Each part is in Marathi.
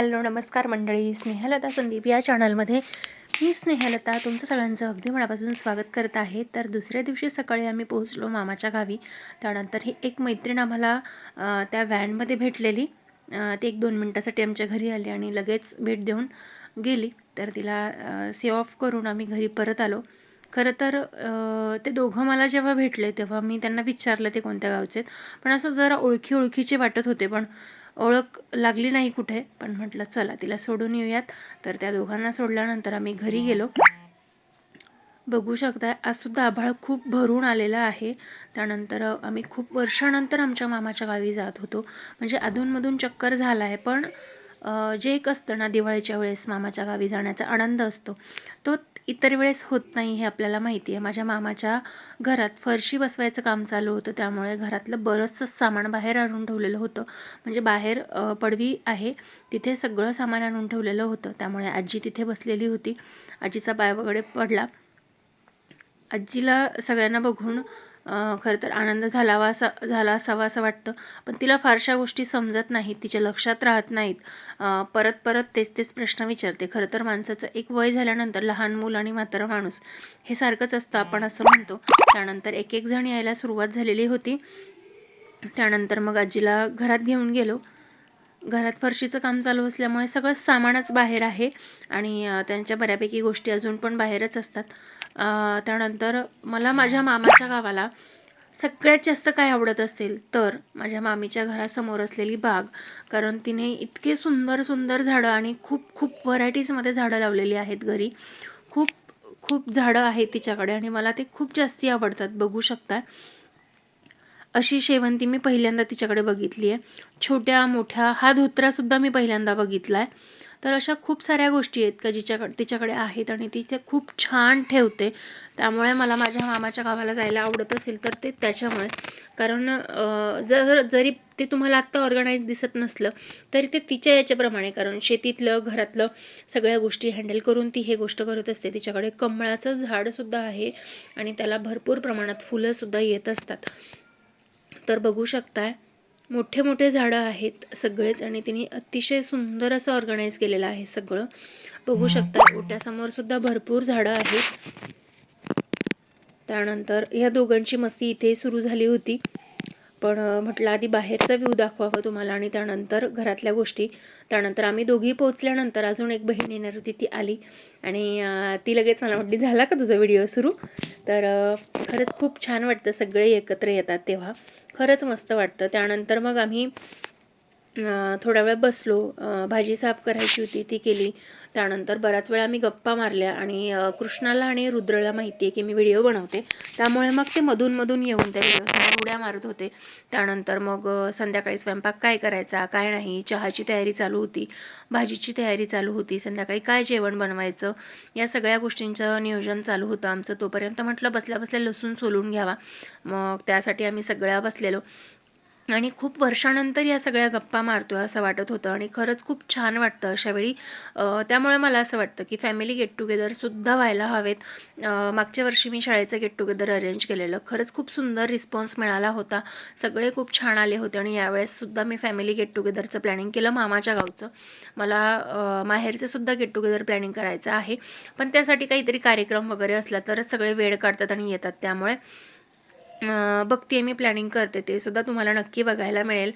हॅलो नमस्कार मंडळी. स्नेहलता संदीप या चॅनलमध्ये मी स्नेहलता तुमचं सगळ्यांचं अगदी मनापासून स्वागत करत आहे. तर दुसऱ्या दिवशी सकाळी आम्ही पोहोचलो मामाच्या गावी. त्यानंतर ही एक मैत्रीण आम्हाला त्या व्हॅनमध्ये भेटलेली. ती एक दोन मिनटासाठी आमच्या घरी आली आणि लगेच भेट देऊन गेली. तर तिला से ऑफ करून आम्ही घरी परत आलो. खरं तर ते दोघं मला जेव्हा भेटले तेव्हा मी त्यांना विचारलं ते कोणत्या गावचे आहेत. पण असं जरा ओळखी ओळखीचे वाटत होते. पण ओळख लागली नाही कुठे पण म्हटलं चला तिला सोडून येऊयात. तर त्या दोघांना सोडल्यानंतर आम्ही घरी गेलो. बघू शकता आज सुद्धा आभाळ खूप भरून आलेलं आहे. त्यानंतर आम्ही खूप वर्षानंतर आमच्या मामाच्या गावी जात होतो. म्हणजे अधूनमधून चक्कर झाला आहे पण जे एक असतं ना दिवाळीच्या वेळेस मामाच्या गावी जाण्याचा आनंद असतो. तो इतर वेळेस होत नाही हे आपल्याला माहिती आहे. माझ्या मामाच्या घरात फरशी बसवायचं काम चालू होतं. त्यामुळे घरातलं बरंचसं सामान बाहेर आणून ठेवलेलं होतं. म्हणजे बाहेर पडवी आहे. तिथे सगळं सामान आणून ठेवलेलं होतं. त्यामुळे आजी तिथे बसलेली होती. आजीचा पाय वगैरे पडला. आजीला सगळ्यांना बघून खरं तर आनंद झालावा असा झाला असावा असं वाटतं. पण तिला फारशा गोष्टी समजत नाहीत तिच्या लक्षात राहत नाहीत. परत परत तेच तेच प्रश्न विचारते. खरं तर माणसाचं एक वय झाल्यानंतर लहान मूल आणि म्हातारा माणूस हे सारखंच असतं आपण असं म्हणतो. त्यानंतर एक एक जण यायला सुरुवात झालेली होती. त्यानंतर मग आजीला घरात घेऊन गेलो. घरात फरशीचं काम चालू असल्यामुळे सगळं सामानच बाहेर आहे आणि त्यांच्या बऱ्यापैकी गोष्टी अजून पण बाहेरच असतात. त्यानंतर मला माझ्या मामाच्या गावाला सगळ्यात जास्त काय आवडत असेल तर माझ्या मामीच्या घरासमोर असलेली बाग. कारण तिने इतके सुंदर सुंदर झाडं आणि खूप खूप व्हरायटीजमध्ये झाडं लावलेली आहेत घरी. खूप खूप झाडं आहेत तिच्याकडे आणि मला ते खूप जास्ती आवडतात. बघू शकता अशी शेवंती मी पहिल्यांदा तिच्याकडे बघितली आहे. छोट्या मोठ्या हा धोत्रासुद्धा मी पहिल्यांदा बघितला आहे तर अशा खूप साऱ्या गोष्टी आहेत का जिच्याकडे तिच्याकडे आहेत आणि ती ते खूप छान ठेवते. त्यामुळे मला माझ्या मामाच्या गावाला जायला आवडत असेल तर ते त्याच्यामुळे. कारण जर जरी ते तुम्हाला आत्ता ऑर्गनाईज दिसत नसलं तरी ते तिच्या याच्याप्रमाणे कारण शेतीतलं घरातलं सगळ्या गोष्टी हँडल करून ती हे गोष्ट करत असते. तिच्याकडे कमळाचं झाडसुद्धा आहे आणि त्याला भरपूर प्रमाणात फुलंसुद्धा येत असतात. तर बघू शकताय. मोठे मोठे झाडं आहेत सगळेच आणि तिने अतिशय सुंदर असं ऑर्गनाईज केलेलं आहे सगळं. बघू शकता ओट्यासमोर सुद्धा भरपूर झाडं आहेत. त्यानंतर ह्या दोघांची मस्ती इथे सुरू झाली होती. पण म्हटलं आधी बाहेरचा व्ह्यू दाखवावा तुम्हाला आणि त्यानंतर घरातल्या गोष्टी. त्यानंतर आम्ही दोघी पोहोचल्यानंतर अजून एक बहीण येणार होती ती आली. आणि ती लगेच मला म्हटली झाला का तुझा व्हिडिओ सुरू? तर खरंच खूप छान वाटतं सगळे एकत्र येतात तेव्हा. खरंच मस्त वाटतं. त्यानंतर मग आम्ही थोडा वेळ बसलो भाजी साफ करायची होती ती केली. त्यानंतर बराच वेळ आम्ही गप्पा मारल्या आणि कृष्णाला आणि रुद्रला माहिती आहे की मी व्हिडिओ बनवते. त्यामुळे मग ते मधूनमधून येऊन त्या व्हिडिओसमोर उड्या मारत होते. त्यानंतर मग संध्याकाळी स्वयंपाक काय करायचा काय नाही चहाची तयारी चालू होती भाजीची तयारी चालू होती संध्याकाळी काय जेवण बनवायचं या सगळ्या गोष्टींचं नियोजन चालू होतं आमचं. तोपर्यंत म्हटलं बसल्या बसल्या लसूण सोलून घ्यावा. मग त्यासाठी आम्ही सगळ्या बसलेलो. आणि खूप वर्षानंतर या सगळ्या गप्पा मारतो आहे असं वाटत होतं आणि खरंच खूप छान वाटतं अशा वेळी. त्यामुळे मला असं वाटतं की फॅमिली गेट टुगेदरसुद्धा व्हायला हवेत. मागच्या वर्षी मी शाळेचं गेट टुगेदर अरेंज केलेलं. खरंच खूप सुंदर रिस्पॉन्स मिळाला होता. सगळे खूप छान आले होते आणि यावेळेससुद्धा मी फॅमिली गेट टुगेदरचं प्लॅनिंग केलं मामाच्या गावचं. मला माहेरचंसुद्धा गेट टुगेदर प्लॅनिंग करायचं आहे. पण त्यासाठी काहीतरी कार्यक्रम वगैरे असला तरच सगळे वेळ काढतात आणि येतात त्यामुळे. बघते मी प्लॅनिंग करते ते सुद्धा तुम्हाला नक्की बघायला मिळेल.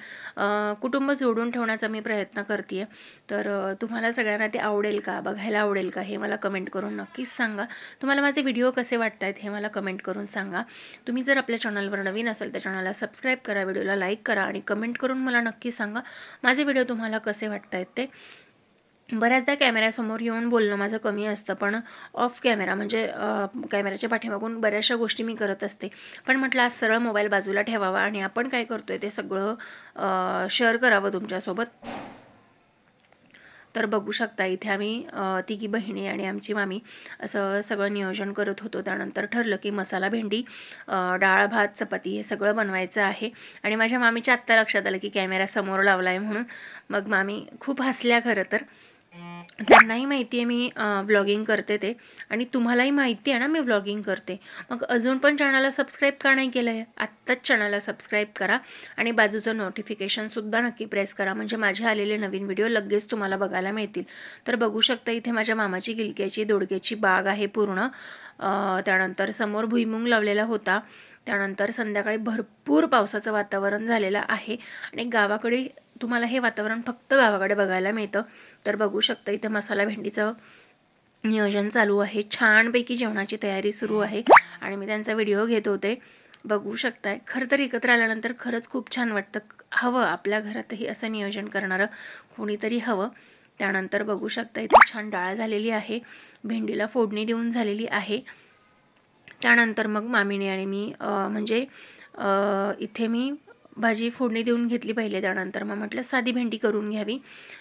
कुटुंब जोडून ठेवण्याचा मी प्रयत्न करते तर तुम्हाला सगळ्यांना ते आवडेल का? बघायला आवडेल का? हे मला कमेंट करून नक्कीच सांगा. तुम्हाला माझे व्हिडिओ कसे वाटत आहेत हे मला कमेंट करून सांगा. तुम्ही जर आपल्या चॅनलवर नवीन असाल तर चॅनलला सबस्क्राईब करा व्हिडिओला लाईक करा आणि कमेंट करून मला नक्की सांगा. माझे व्हिडिओ तुम्हाला कसे वाटत आहेत ते? बऱ्याचदा कॅमेऱ्यासमोर येऊन बोलणं माझं कमी असतं पण ऑफ कॅमेरा म्हणजे कॅमेऱ्याच्या पाठीमागून बऱ्याचशा गोष्टी मी करत असते. पण म्हटलं आज सरळ मोबाईल बाजूला ठेवावा आणि आपण काय करतो आहे ते सगळं शेअर करावं तुमच्यासोबत. तर बघू शकता इथे आम्ही तिघी बहिणी आणि आमची मामी असं सगळं नियोजन करत होतो. त्यानंतर ठरलं की मसाला भेंडी डाळ भात चपाती हे सगळं बनवायचं आहे. आणि माझ्या मामीच्या आत्ता लक्षात आलं की कॅमेरा समोर लावला आहे म्हणून. मग मामी खूप हसल्या खरं तर. त्यांनाही माहिती आहे मी व्लॉगिंग करते ते. आणि तुम्हालाही माहिती आहे ना मी व्लॉगिंग करते. मग अजून पण चॅनलला सबस्क्राईब का नाही केलं आहे आत्ताच चॅनलला सबस्क्राईब करा. आणि बाजूचं नोटिफिकेशनसुद्धा नक्की प्रेस करा. म्हणजे माझे आलेले नवीन व्हिडिओ लगेच तुम्हाला बघायला मिळतील. तर बघू शकता इथे माझ्या मामाची गिलक्याची दोडक्याची बाग आहे पूर्ण. त्यानंतर समोर भुईमुंग लावलेला होता. त्यानंतर संध्याकाळी भरपूर पावसाचं वातावरण झालेलं आहे. आणि गावाकडे तुम्हाला हे वातावरण फक्त गावाकडे बघायला मिळतं. तर बघू शकता इथे मसाला भेंडीचं नियोजन चालू आहे. छानपैकी जेवणाची तयारी सुरू आहे. आणि मी त्यांचा व्हिडिओ घेत होते. बघू शकताय. खरं तर एकत्र आल्यानंतर खरंच खूप छान वाटतं. हवं आपल्या घरातही असं नियोजन करणारं कोणीतरी हवं. त्यानंतर बघू शकता इथे छान डाळ झालेली आहे. भेंडीला फोडणी देऊन झालेली आहे. त्यानंतर मग मामीने आणि मी म्हणजे इथे मी भाजी फोडणी देऊन घेतली पहिले त्यानंतर. मग म्हटलं साधी भेंडी करून घ्यावी.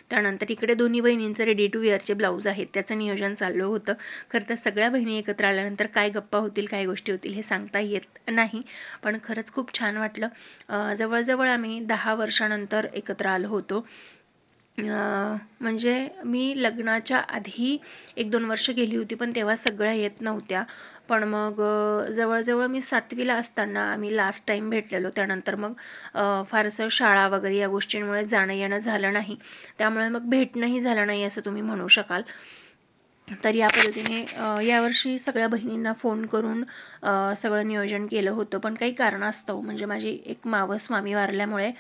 त्यानंतर इकडे दोन्ही बहिणींचं रेडी टू वेअरचे ब्लाऊज आहेत. त्याचं नियोजन चाललं होतं. खरं तर सगळ्या बहिणी एकत्र आल्यानंतर काय गप्पा होतील काय गोष्टी होतील हे सांगता येत नाही. पण खरंच खूप छान वाटलं. जवळजवळ आम्ही दहा वर्षानंतर एकत्र आलो होतो. म्हणजे मी लग्नाच्या आधी एक दोन वर्ष गेली होती पण तेव्हा सगळ्या येत नव्हत्या. पण मग जवळजवळ मी सातवीला असताना आम्ही लास्ट टाईम भेटलेलो. त्यानंतर मग फारसं शाळा वगैरे या गोष्टींमुळे जाणं येणं झालं नाही. त्यामुळे मग भेटणंही झालं नाही असं तुम्ही म्हणू शकाल. तर या पद्धतीने यावर्षी सगळ्या बहिणींना फोन करून सगळं नियोजन केलं होतं. पण काही कारणास्तव म्हणजे माझी एक मावस मामी वारल्यामुळे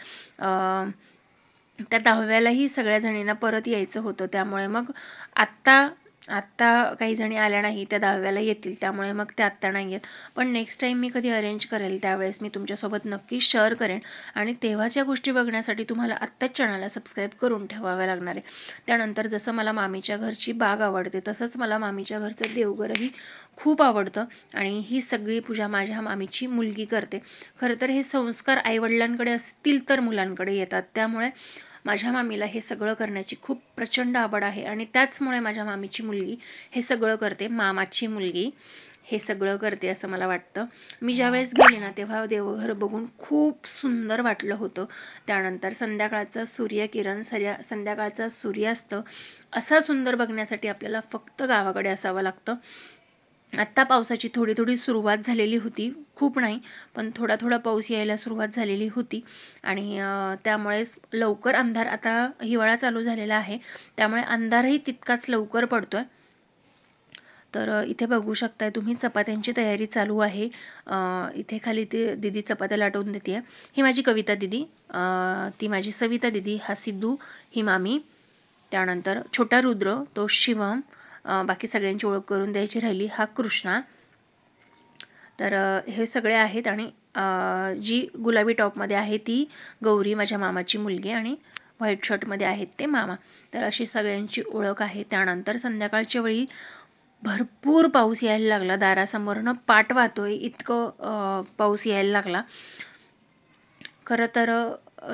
त्या दहाव्यालाही सगळ्या जणींना परत यायचं होतं. त्यामुळे मग आत्ता आत्ता काही जणी आल्या नाही त्या दहाव्याला येतील त्यामुळे मग त्या आत्ता नाही येत. पण नेक्स्ट टाईम मी कधी अरेंज करेल त्यावेळेस मी तुमच्यासोबत नक्की शेअर करेन आणि तेव्हाच्या गोष्टी बघण्यासाठी तुम्हाला आत्ताच चॅनलला सबस्क्राईब करून ठेवाव्या लागणार आहे. त्यानंतर जसं मला मामीच्या घरची बाग आवडते तसंच मला मामीच्या घरचं देवघरही खूप आवडतं आणि ही सगळी पूजा माझ्या मामीची मुलगी करते. खरं तर हे संस्कार आईवडिलांकडे असतील तर मुलांकडे येतात. त्यामुळे माझ्या मामीला हे सगळं करण्याची खूप प्रचंड आवड आहे आणि त्याचमुळे माझ्या मामीची मुलगी हे सगळं करते मामाची मुलगी हे सगळं करते असं मला वाटतं. मी ज्यावेळेस गेले ना तेव्हा देवघर बघून खूप सुंदर वाटलं होतं. त्यानंतर संध्याकाळचं सूर्यकिरण सर्या संध्याकाळचा सूर्यास्त असा सुंदर बघण्यासाठी आपल्याला फक्त गावाकडे असावं लागतं. आत्ता पावसाची थोडी थोडी सुरुवात झालेली होती. खूप नाही पण थोडा थोडा पाऊस यायला सुरुवात झालेली होती. आणि त्यामुळेच लवकर अंधार आता हिवाळा चालू झालेला आहे. त्यामुळे अंधारही तितकाच लवकर पडतो आहे तर इथे बघू शकताय तुम्ही चपात्यांची तयारी चालू आहे. इथे खाली ते दिदी चपात्या लाटवून देते ही माझी कविता दिदी. ती माझी सविता दिदी हा सिद्धू ही मामी. त्यानंतर छोटा रुद्र तो शिवम बाकी सगळ्यांची ओळख करून द्यायची राहिली हा कृष्णा. तर हे सगळे आहेत आणि जी गुलाबी टॉपमध्ये आहे ती गौरी माझ्या मामाची मुलगी आणि व्हाईट शर्टमध्ये आहेत ते मामा. तर अशी सगळ्यांची ओळख आहे. त्यानंतर संध्याकाळच्या वेळी भरपूर पाऊस यायला लागला. दारासमोरनं पाट वाहतोय इतकं पाऊस यायला लागला. खरं तर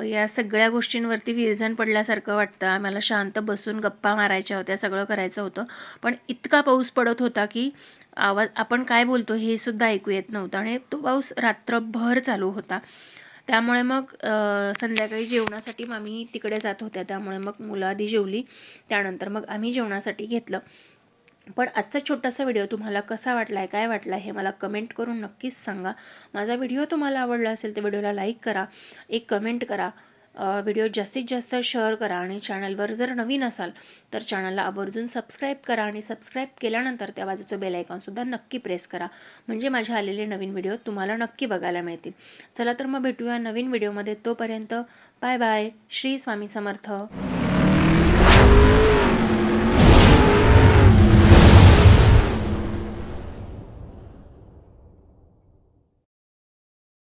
या सगळ्या गोष्टींवरती विरजण पडल्यासारखं वाटतं. आम्हाला शांत बसून गप्पा मारायच्या होत्या सगळं करायचं होतं. पण इतका पाऊस पडत होता की आवाज आपण काय बोलतो हे सुद्धा ऐकू येत नव्हतं आणि तो पाऊस रात्रभर चालू होता. त्यामुळे मग संध्याकाळी जेवणासाठी मामी तिकडे जात होत्या. त्यामुळे मग मुलं आधी जेवली त्यानंतर मग आम्ही जेवणासाठी घेतलं. पण आजचा छोटासा व्हिडिओ तुम्हाला कसा वाटला आहे काय वाटला हे मला कमेंट करून नक्कीच सांगा. माझा व्हिडिओ तुम्हाला आवडला असेल तर व्हिडिओला लाईक करा एक कमेंट करा व्हिडिओ जास्तीत जास्त शेअर करा आणि चॅनलवर जर नवीन असाल तर चॅनलला आवर्जून सबस्क्राईब करा आणि सबस्क्राईब केल्यानंतर त्या बाजूचं बेल आयकॉनसुद्धा नक्की प्रेस करा. म्हणजे माझे आलेले नवीन व्हिडिओ तुम्हाला नक्की बघायला मिळतील. चला तर मग भेटूया नवीन व्हिडिओमध्ये तोपर्यंत बाय बाय. श्री स्वामी समर्थ.